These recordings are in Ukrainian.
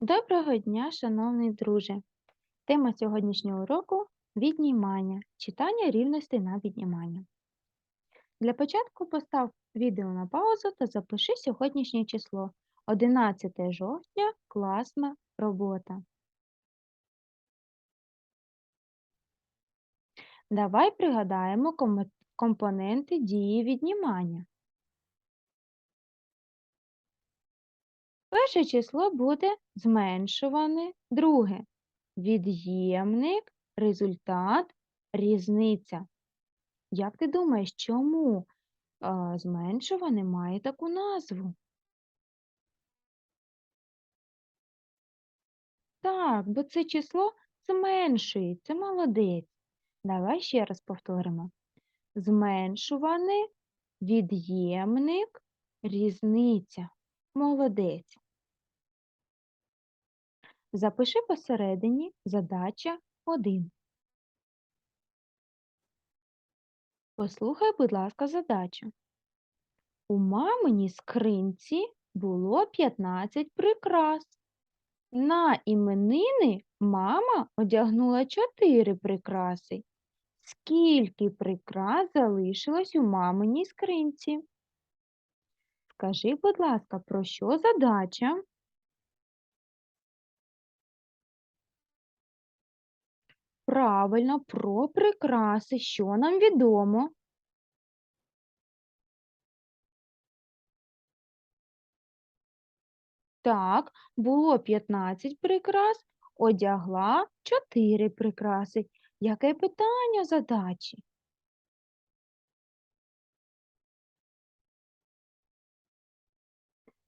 Доброго дня, шановний друже! Тема сьогоднішнього уроку віднімання, читання рівностей на віднімання. Для початку постав відео на паузу та запиши сьогоднішнє число 11 жовтня класна робота. Давай пригадаємо компоненти дії віднімання. Перше число буде зменшуване, друге від'ємник, результат, різниця. Як ти думаєш, чому зменшуване має таку назву? Так, бо це число зменшується, молодець. Давай ще раз повторимо. Зменшуване, від'ємник, різниця. Молодець. Запиши посередині задача 1. Послухай, будь ласка, задачу. У маминій скринці було 15 прикрас. На іменини мама одягнула 4 прикраси. Скільки прикрас залишилось у маминій скринці? Скажи, будь ласка, про що задача? Правильно, про прикраси. Що нам відомо? Так, було 15 прикрас, одягла 4 прикраси. Яке питання задачі?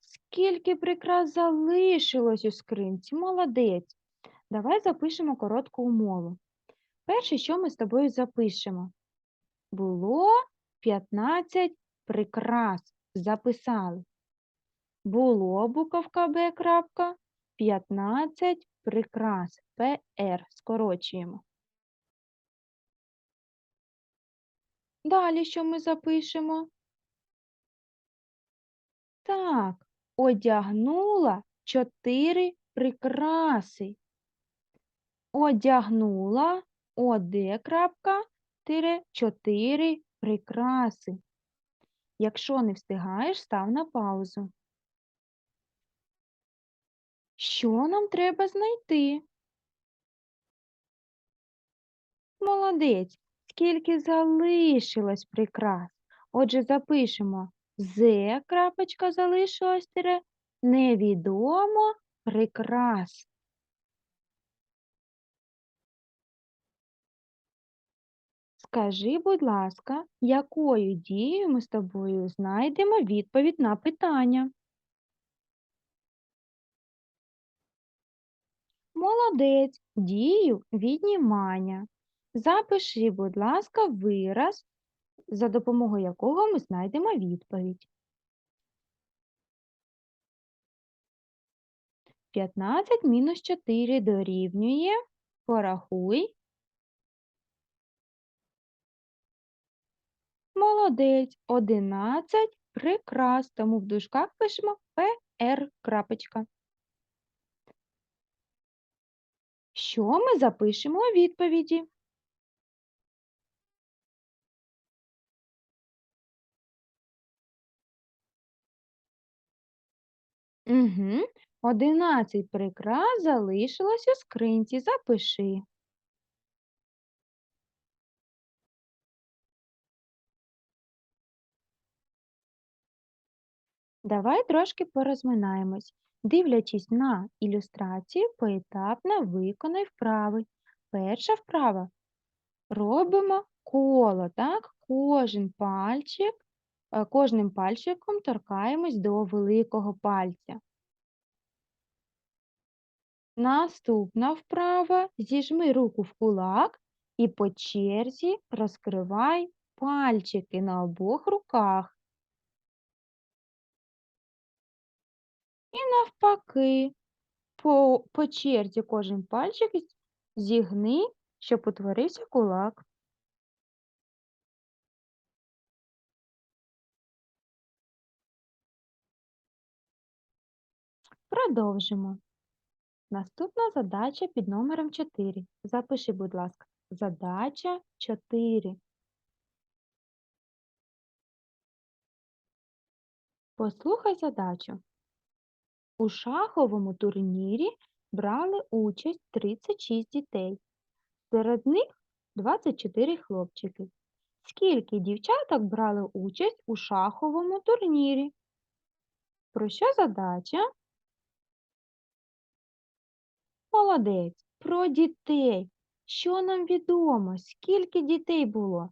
Скільки прикрас залишилось у скринці? Молодець. Давай запишемо коротку умову. Перше, що ми з тобою запишемо? Було 15 прикрас. Записали. Було буковка Б крапка, 15 прикрас. ПР скорочуємо. Далі що ми запишемо? Так, одягнула 4 прикраси. Одягнула ОД крапка, тире 4 прикраси. Якщо не встигаєш, став на паузу. Що нам треба знайти? Молодець. Скільки залишилось прикрас? Отже, запишемо З крапочка залишилось тире невідомо прикрас. Скажи, будь ласка, якою дією ми з тобою знайдемо відповідь на питання? Молодець, дію віднімання. Запиши, будь ласка, вираз, за допомогою якого ми знайдемо відповідь. 15 мінус 4 дорівнює. Порахуй. Молодець, 11 прикрас, тому в дужках пишемо ПР крапочка. Що ми запишемо у відповіді? Угу. 11 прикрас залишилось у скринці. Запиши. Давай трошки порозминаємось. Дивлячись на ілюстрацію, поетапно виконай вправи. Перша вправа. Робимо коло, так? Кожен пальчик, е, кожним пальчиком торкаємось до великого пальця. Наступна вправа. Зіжми руку в кулак і по черзі розкривай пальчики на обох руках. І навпаки, по, по черзі кожен пальчик зігни, щоб утворився кулак. Продовжимо. Наступна задача під номером 4. Запиши, будь ласка, задача 4. Послухай задачу. У шаховому турнірі брали участь 36 дітей. Серед них 24 хлопчики. Скільки дівчаток брали участь у шаховому турнірі? Про що задача? Молодець. Про дітей. Що нам відомо? Скільки дітей було?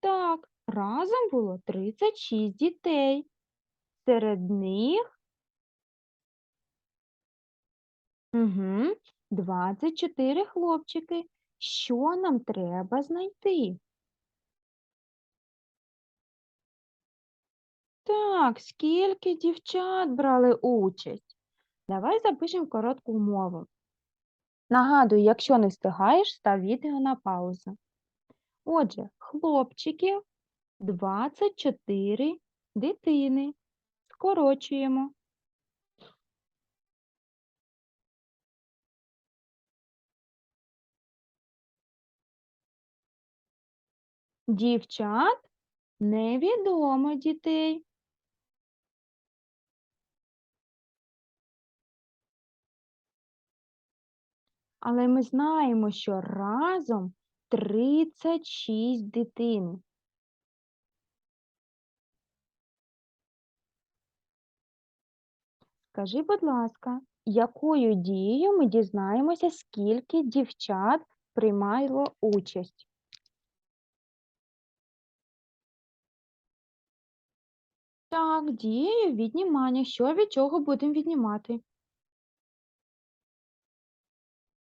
Так, разом було 36 дітей. Серед них угу, 24 хлопчики. Що нам треба знайти? Так, скільки дівчат брали участь? Давай запишемо коротку умову. Нагадую, якщо не встигаєш, став відео на паузу. Отже, хлопчиків 24 дитини. Скорочуємо. Дівчат невідомо дітей. Але ми знаємо, що разом 36 дитин. Скажи, будь ласка, якою дією ми дізнаємося, скільки дівчат приймало участь? Так, дією віднімання. Що від чого будемо віднімати?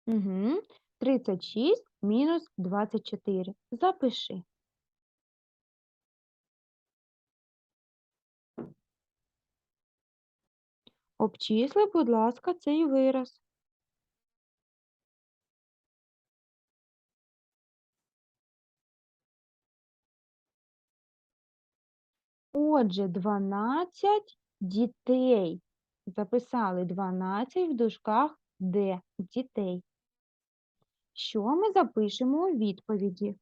Угу. 36 мінус 24. Запиши. Обчисли, будь ласка, цей вираз. Отже, 12 дітей. Записали 12 в дужках де дітей. Що ми запишемо у відповіді?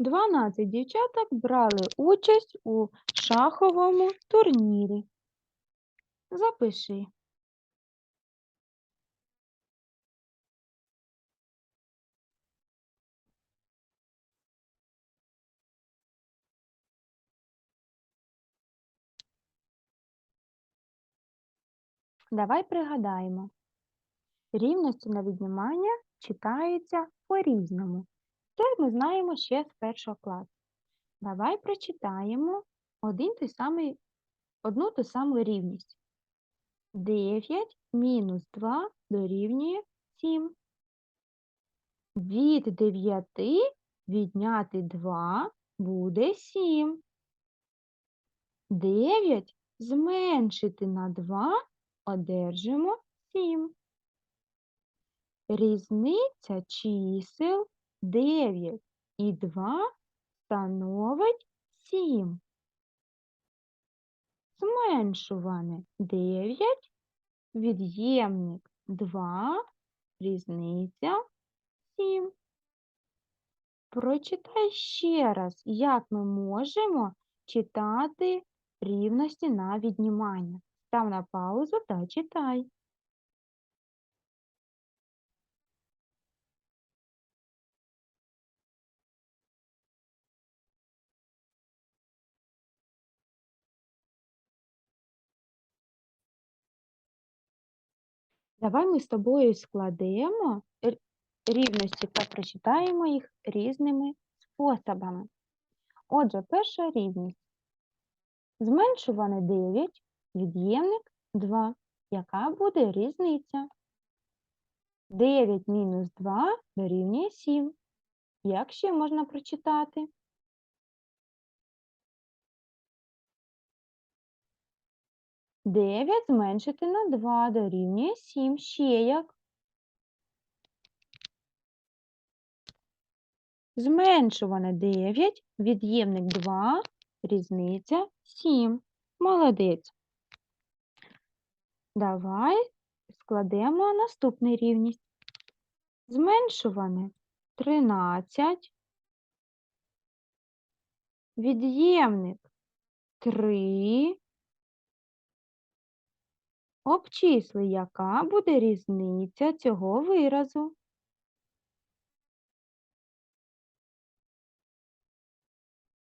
Дванадцять дівчаток брали участь у шаховому турнірі. Запиши. Давай пригадаємо. Рівності на віднімання читаються по-різному. Це ми знаємо ще з першого класу. Давай прочитаємо один той самий, одну ту саму рівність. 9 мінус 2 дорівнює 7. Від 9 відняти 2 буде 7. 9 зменшити на 2 одержимо 7. Різниця чисел 9 і 2 становить 7. Зменшуване 9, від'ємник 2, різниця 7. Прочитай ще раз, як ми можемо читати рівності на віднімання. Став на паузу та читай. Давай ми з тобою складемо рівності та прочитаємо їх різними способами. Отже, перша рівність. Зменшуване 9, від'ємник 2. Яка буде різниця? 9 мінус 2 дорівнює 7. Як ще можна прочитати? Дев'ять зменшити на 2 дорівнює 7. Ще як? Зменшуване 9, від'ємник 2, різниця 7. Молодець. Давай складемо наступний рівність. Зменшуване 13, від'ємник 3. Обчисли, яка буде різниця цього виразу.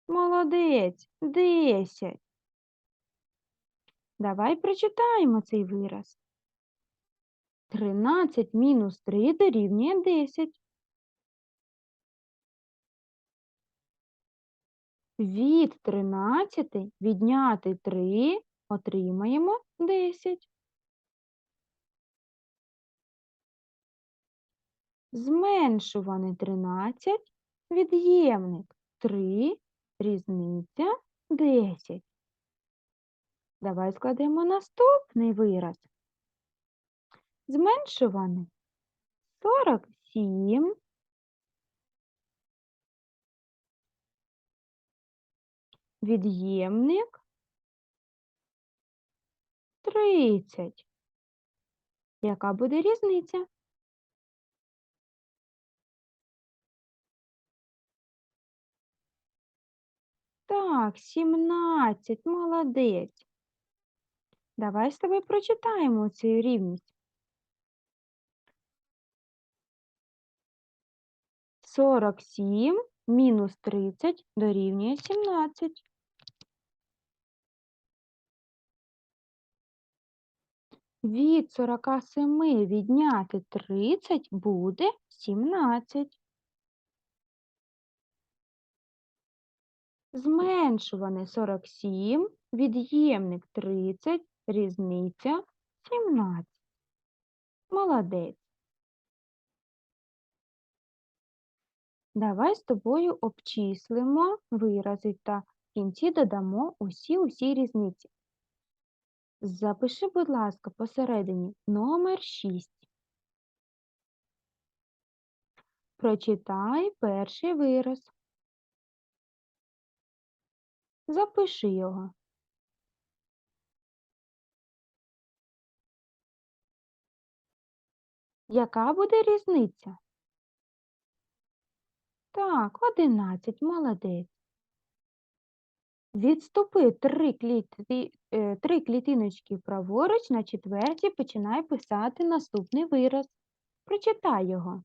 Молодець, 10. Давай прочитаємо цей вираз. 13 мінус 3 дорівнює 10. Від 13 відняти 3 отримаємо 10. Зменшуване 13, від'ємник 3, різниця 10. Давай складемо наступний вираз. Зменшуване 47, від'ємник 30. Яка буде різниця? Так, 17, молодець. Давай з тобою прочитаємо цю рівність. 47 мінус 30 дорівнює 17. Від 47 відняти 30 буде 17. Зменшуване 47, від'ємник 30, різниця 17. Молодець. Давай з тобою обчислимо вирази та в кінці додамо усі-усі різниці. Запиши, будь ласка, посередині номер 6. Прочитай перший вираз. Запиши його. Яка буде різниця? Так, 11, молодець. Відступи три, кліти, е, три клітиночки праворуч на четвертій починай писати наступний вираз. Прочитай його.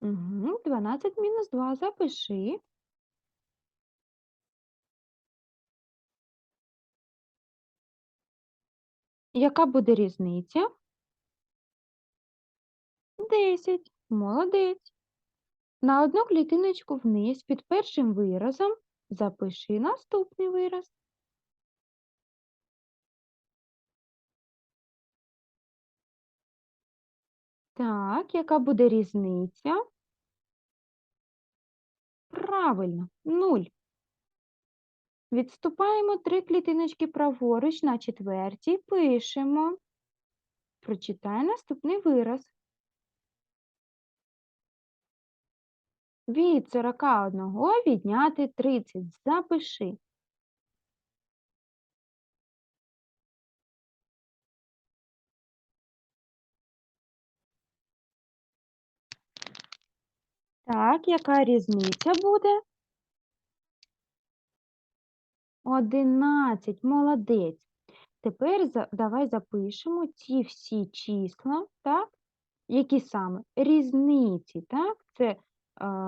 Угу, 12 мінус 2 запиши. Яка буде різниця? 10. Молодець. На одну клітиночку вниз під першим виразом запиши наступний вираз. Так, яка буде різниця? Правильно, 0. Відступаємо три клітиночки праворуч на четвертій, пишемо. Прочитай наступний вираз. Від 41 відняти 30. Запиши. Так, яка різниця буде? 11. Молодець. Тепер давай запишемо ці всі числа, так? Які саме? Різниці, так? Це е,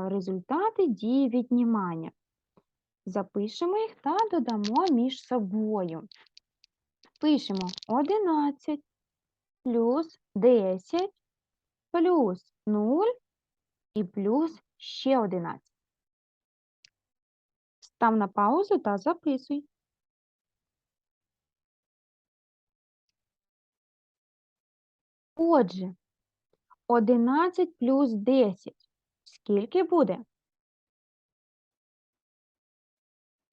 результати дії віднімання. Запишемо їх та додамо між собою. Пишемо 11 плюс 10 плюс 0 і плюс ще 11. Став на паузу та записуй. Отже, 11 плюс 10. Скільки буде?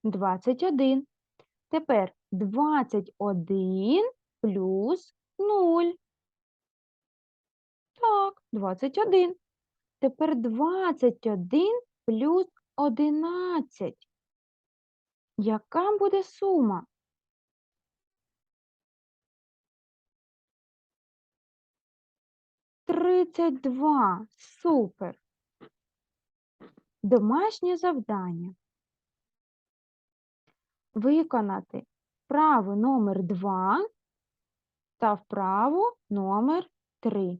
21. Тепер 21 плюс 0. Так, 21. Тепер 21 плюс 11. Яка буде сума? Тридцять два. Супер. Домашнє завдання. Виконати вправу номер 2 та вправу номер 3.